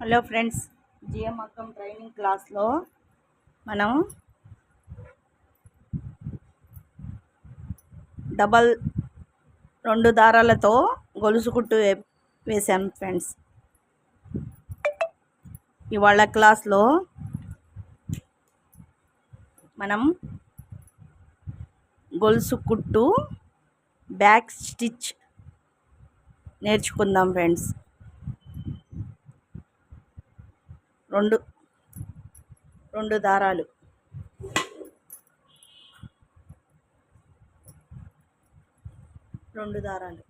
Hello friends జిఎం అక్కం training క్లాస్లో మనం డబల్ రెండు దారాలతో గొలుసు కుట్టు వే- వేసాం ఫ్రెండ్స్. ఇవాళ క్లాస్లో మనం గొలుసు కుట్టు బ్యాక్ స్టిచ్ నేర్చుకుందాం ఫ్రెండ్స్. రెండు రెండు దారాలు. రెండు దారాలు.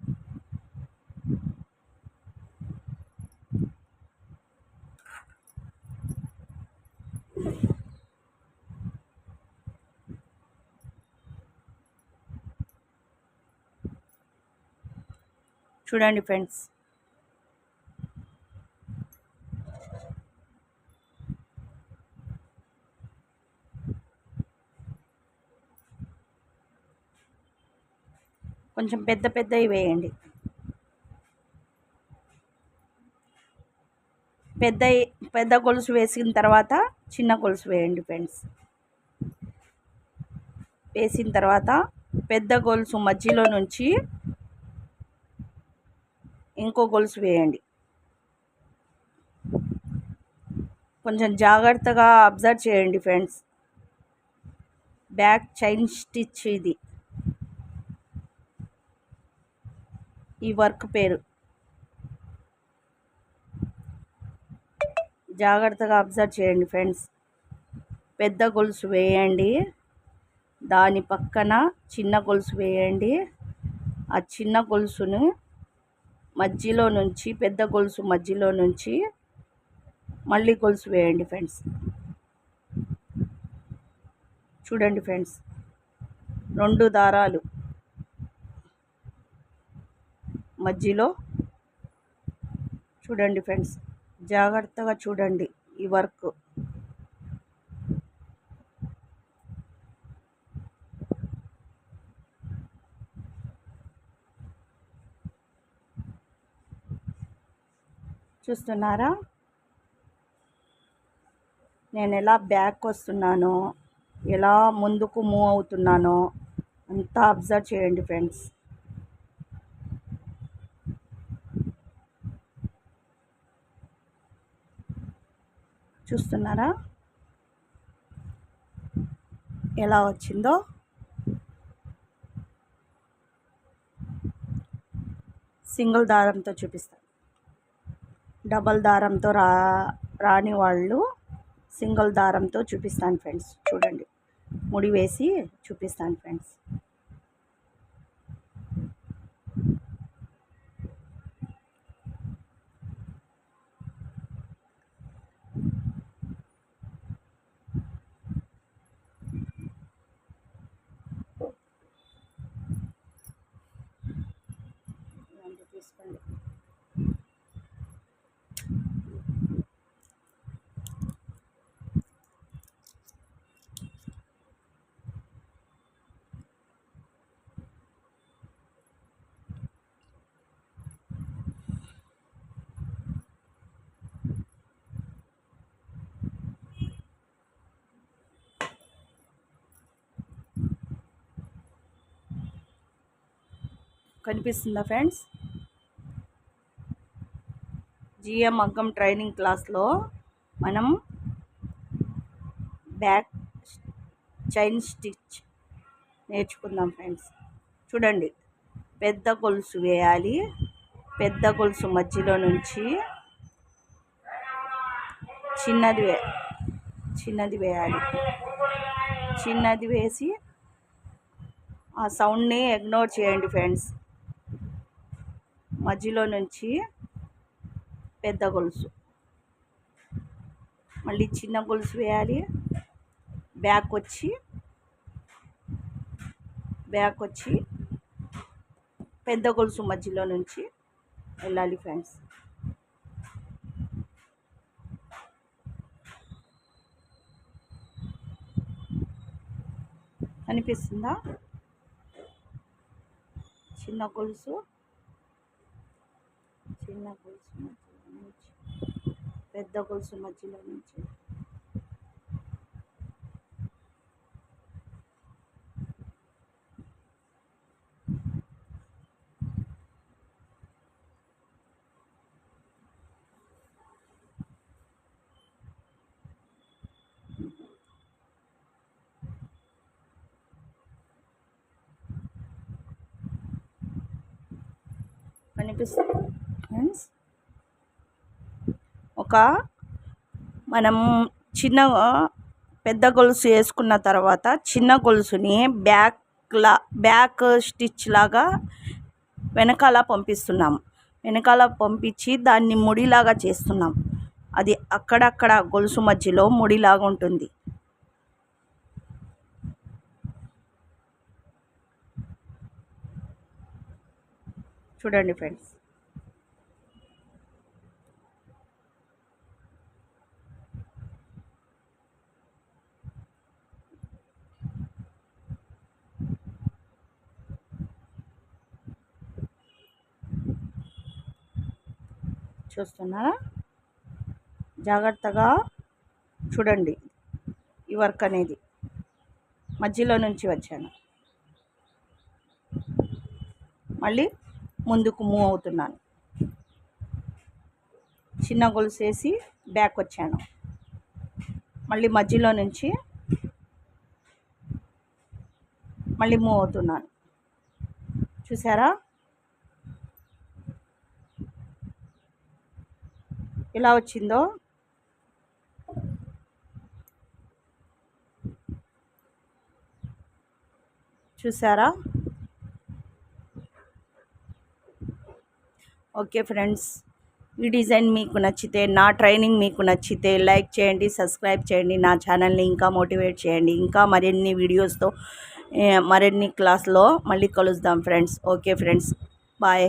చూడండి ఫ్రెండ్స్. కొంచెం పెద్ద పెద్దవి వేయండి. పెద్ద పెద్ద గొలుసు వేసిన తర్వాత చిన్న గొలుసు వేయండి ఫ్రెండ్స్. వేసిన తర్వాత పెద్ద గొలుసు మధ్యలో నుంచి ఇంకో గొలుసు వేయండి. కొంచెం జాగ్రత్తగా అబ్జర్వ్ చేయండి ఫ్రెండ్స్. బ్యాక్ చైన్ స్టిచ్ ఇది. ఈ వర్క్ పేరు. జాగ్రత్తగా అబ్జర్వ్ చేయండి ఫ్రెండ్స్. పెద్ద గొలుసు వేయండి. దాని పక్కన చిన్న గొలుసు వేయండి. ఆ చిన్న గొలుసును మధ్యలో నుంచి పెద్ద గొలుసు మధ్యలో నుంచి మళ్ళీ గొలుసు వేయండి ఫ్రెండ్స్. చూడండి ఫ్రెండ్స్. రెండు దారాలు. మధ్యలో చూడండి ఫ్రెండ్స్ జాగ్రత్తగా చూడండి ఈ వర్క్. చూస్తున్నారా? నేను ఎలా బ్యాక్ వస్తున్నానో ఎలా ముందుకు మూవ్ అవుతున్నానో అంతా అబ్జర్వ్ చేయండి ఫ్రెండ్స్. చూస్తున్నారా? ఎలా వచ్చిందో? సింగిల్ దారంతో చూపిస్తాను. డబల్ దారంతో రా రాని వాళ్ళు సింగిల్ దారంతో చూపిస్తాను ఫ్రెండ్స్. చూడండి. ముడి వేసి చూపిస్తాను ఫ్రెండ్స్. కనిపిస్తుందా ఫ్రెండ్స్? జిఎం అగ్గం ట్రైనింగ్ క్లాస్లో మనం బ్యాక్ చైన్ స్టిచ్ నేర్చుకుందాం ఫ్రెండ్స్. చూడండి పెద్ద గొలుసు వేయాలి. పెద్ద గొలుసు మధ్యలో నుంచి చిన్నది వే చిన్నది వేయాలి. చిన్నది వేసి ఆ సౌండ్ని ఇగ్నోర్ చేయండి ఫ్రెండ్స్. మధ్యలో నుంచి పెద్ద గొలుసు. మళ్ళీ చిన్న గొలుసు వేయాలి. బ్యాక్ వచ్చి బ్యాక్ వచ్చి పెద్ద గొలుసు మధ్యలో నుంచి వెళ్ళాలి ఫ్రెండ్స్. కనిపిస్తుందా? చిన్న గొలుసు. చిన్న గొలుసు మధ్యలో నుంచి పెద్ద గొలుసు మధ్యలో నుంచి. కనిపిస్తుంది. ఫ్రెండ్స్ ఒక మనం చిన్న పెద్ద గొలుసు వేసుకున్న తర్వాత చిన్న గొలుసుని బ్యాక్లా బ్యాక్ స్టిచ్ లాగా వెనకాల పంపిస్తున్నాం. వెనకాల పంపించి దాన్ని ముడిలాగా చేస్తున్నాం. అది అక్కడక్కడ గొలుసు మధ్యలో ముడిలాగా ఉంటుంది. చూడండి ఫ్రెండ్స్ చూస్తున్నారా? జాగ్రత్తగా చూడండి ఈ వర్క్ అనేది. మధ్యలో నుంచి వచ్చాను. మళ్ళీ ముందుకు మూవ్ అవుతున్నాను. చిన్న గొలుసు వేసి బ్యాక్ వచ్చాను. మళ్ళీ మధ్యలో నుంచి మళ్ళీ మూవ్ అవుతున్నాను. చూసారా? ఎలా వచ్చిందో. చూసారా? ఓకే ఫ్రెండ్స్ ఈ డిజైన్ మీకు నచ్చితే నా ట్రైనింగ్ మీకు నచ్చితే లైక్ చేయండి సబ్స్క్రైబ్ చేయండి నా ఛానల్ని ఇంకా మోటివేట్ చేయండి. ఇంకా మరిన్ని వీడియోస్తో మరిన్ని క్లాస్లో మళ్ళీ కలుద్దాం ఫ్రెండ్స్. Okay friends bye.